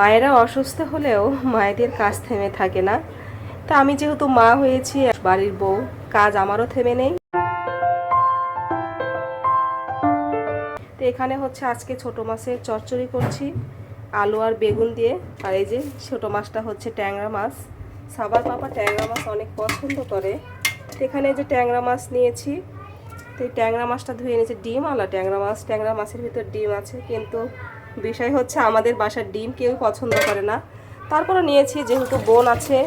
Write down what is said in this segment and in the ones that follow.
মায়েরা অসুস্থ হলেও মায়েদের কাজ থেমে থাকে না। তা আমি যেহেতু মা হয়েছি, বাড়ির বউ, কাজ আমারও থেমে নেই। তো এখানে হচ্ছে আজকে ছোট মাছের চচ্চড়ি করছি, আলু আর বেগুন দিয়ে। আর এই যে ছোট মাছটা হচ্ছে ট্যাংরা মাছ। সাবার পাপা ট্যাংরা মাছ অনেক পছন্দ করে। তো এখানে যে ট্যাংরা মাছ নিয়েছি, তো এই ট্যাংরা মাছটা ধুয়ে নিয়েছি। ডিম আলা ট্যাংরা মাছ, ট্যাংরা মাছের ভিতর ডিম আছে, কিন্তু বিষয় হচ্ছে আমাদের বাসার ডিম কেউ পছন্দ করে না। তারপরে নিয়েছি, যেহেতু বোন আছে,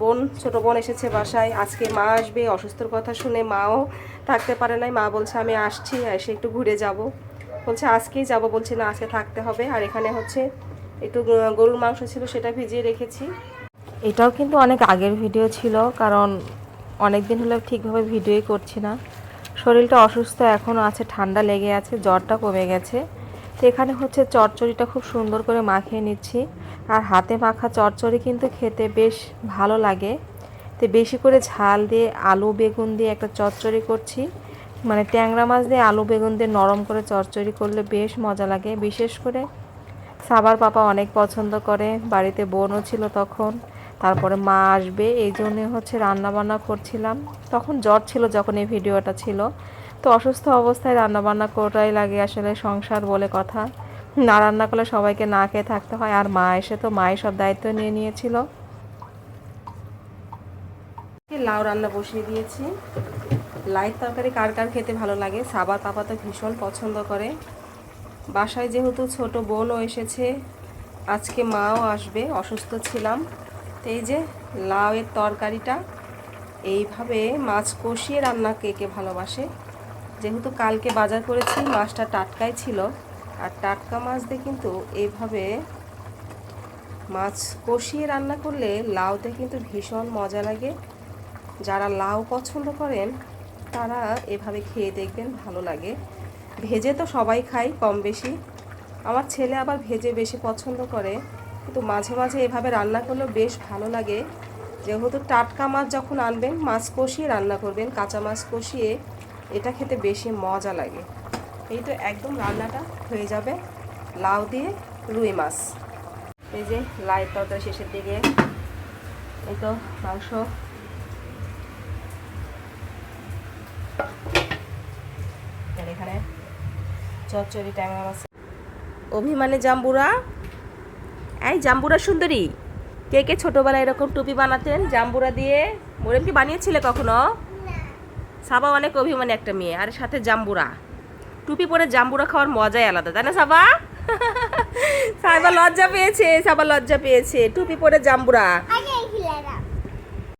বোন, ছোট বোন এসেছে বাসায়, আজকে মা আসবে, অসুস্থর কথা শুনে মাও থাকতে পারে নাই। মা বলছে, আমি আসছি, এসে একটু ঘুরে যাব। বলছে, আজকেই যাব। বলছে, না, আজকে থাকতে হবে। আর এখানে হচ্ছে একটু গরুর মাংস ছিল, সেটা ভিজিয়ে রেখেছি। এটাও কিন্তু অনেক আগের ভিডিও ছিল, কারণ অনেক দিন হলো ঠিকভাবে ভিডিওই করছি না। শরীরটা অসুস্থ এখনও আছে, ঠান্ডা লেগে আছে, জ্বরটা কমে গেছে। তো এখানে হচ্ছে চচ্চড়িটা খুব সুন্দর করে মাখিয়ে নিচ্ছি। আর হাতে মাখা চচ্চড়ি কিন্তু খেতে বেশ ভালো লাগে। তো বেশি করে ঝাল দিয়ে আলু, বেগুন দিয়ে একটা চচ্চড়ি করছি। মানে ট্যাংরা মাছ দিয়ে আলু, বেগুন দিয়ে নরম করে চচ্চড়ি করলে বেশ মজা লাগে। বিশেষ করে সাবার পাপা অনেক পছন্দ করে। বাড়িতে বোনও ছিল তখন। তারপরে মা আসবে। এই জন্যে হচ্ছে রান্না বান্না করছিলাম। তখন জ্বর ছিল যখন এই ভিডিওটা ছিল। তো অসুস্থ অবস্থায় রান্না বান্না করাই লাগে আসলে সংসার বলে কথা। না রান্না করলে সবাইকে না খেয়ে থাকতে হয়। আর মা এসে তো মায়ের সব দায়িত্ব নিয়ে নিয়েছিল। লাউ রান্না বসিয়ে দিয়েছি। লাইট তরকারি কার কার খেতে ভালো লাগে? সাবার পাপা তো ভীষণ পছন্দ করে। বাসায় যেহেতু ছোট বোনও এসেছে, আজকে মাও আসবে, অসুস্থ ছিলাম। এই যে লাউয়ের তরকারিটা, এইভাবে মাছ কষিয়ে রান্না কে কে ভালোবাসে? যেহেতু কালকে বাজার করেছি, মাছটা টাটকাই ছিল। আর টাটকা মাছ দিয়ে কিন্তু এইভাবে মাছ কষিয়ে রান্না করলে লাউতে কিন্তু ভীষণ মজা লাগে। যারা লাউ পছন্দ করেন, তারা এভাবে খেয়ে দেখবেন, ভালো লাগে। ভেজে তো সবাই খাই কম বেশি। আমার ছেলে আবার ভেজে বেশি পছন্দ করে, কিন্তু মাঝে মাঝে এভাবে রান্না করলেও বেশ ভালো লাগে। যেহেতু টাটকা মাছ যখন আনবেন, মাছ কষিয়ে রান্না করবেন, কাঁচা মাছ কষিয়ে এটা খেতে বেশি মজা লাগে। এই তো একদম রান্নাটা হয়ে যাবে লাউ দিয়ে রুই মাছ। এই যে লাই তরকারি শেষের দিকে, এই তো মাংস। চচ্চড়ি ট্যাংরা মাছ। অভিমানে জাম্বুরা। এই জাম্বুরা সুন্দরী। কে কে ছোটবেলায় এরকম টুপি বানাতেন জাম্বুরা দিয়ে? মোরেম কি বানিয়েছিলে কখনো? সাবা অনেক অভিমানী একটা মেয়ে, আর সাথে জাম্বুরা। টুপি পরে জাম্বুরা খাওয়ার মজাই আলাদা, তাই না সাবা? সাবা লজ্জা পেয়েছে, সাবা লজ্জা পেয়েছে। টুপি পরে জাম্বুরা।